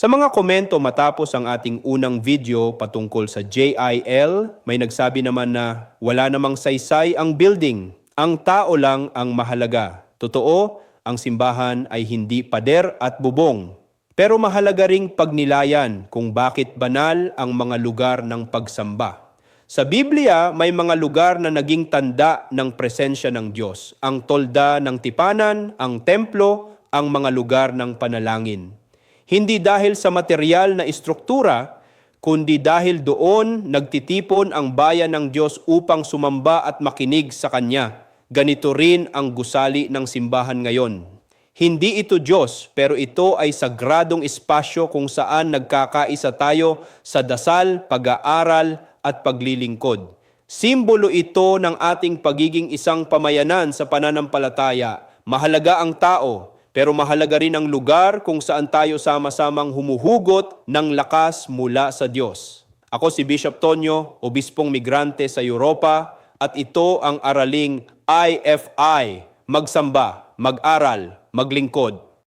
Sa mga komento matapos ang ating unang video patungkol sa JIL, may nagsabi naman na wala namang saysay ang building. Ang tao lang ang mahalaga. Totoo, ang simbahan ay hindi pader at bubong. Pero mahalaga ring pagnilayan kung bakit banal ang mga lugar ng pagsamba. Sa Biblia, may mga lugar na naging tanda ng presensya ng Diyos. Ang tolda ng tipanan, ang templo, ang mga lugar ng panalangin. Hindi dahil sa material na istruktura, kundi dahil doon nagtitipon ang bayan ng Diyos upang sumamba at makinig sa Kanya. Ganito rin ang gusali ng simbahan ngayon. Hindi ito Diyos, pero ito ay sagradong espasyo kung saan nagkakaisa tayo sa dasal, pag-aaral, at paglilingkod. Simbolo ito ng ating pagiging isang pamayanan sa pananampalataya. Mahalaga ang tao, pero mahalaga rin ang lugar kung saan tayo sama-samang humuhugot ng lakas mula sa Diyos. Ako si Bishop Tonyo, obispong migrante sa Europa, at ito ang araling IFI, magsamba, mag-aral, maglingkod.